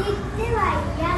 It's the light, yeah.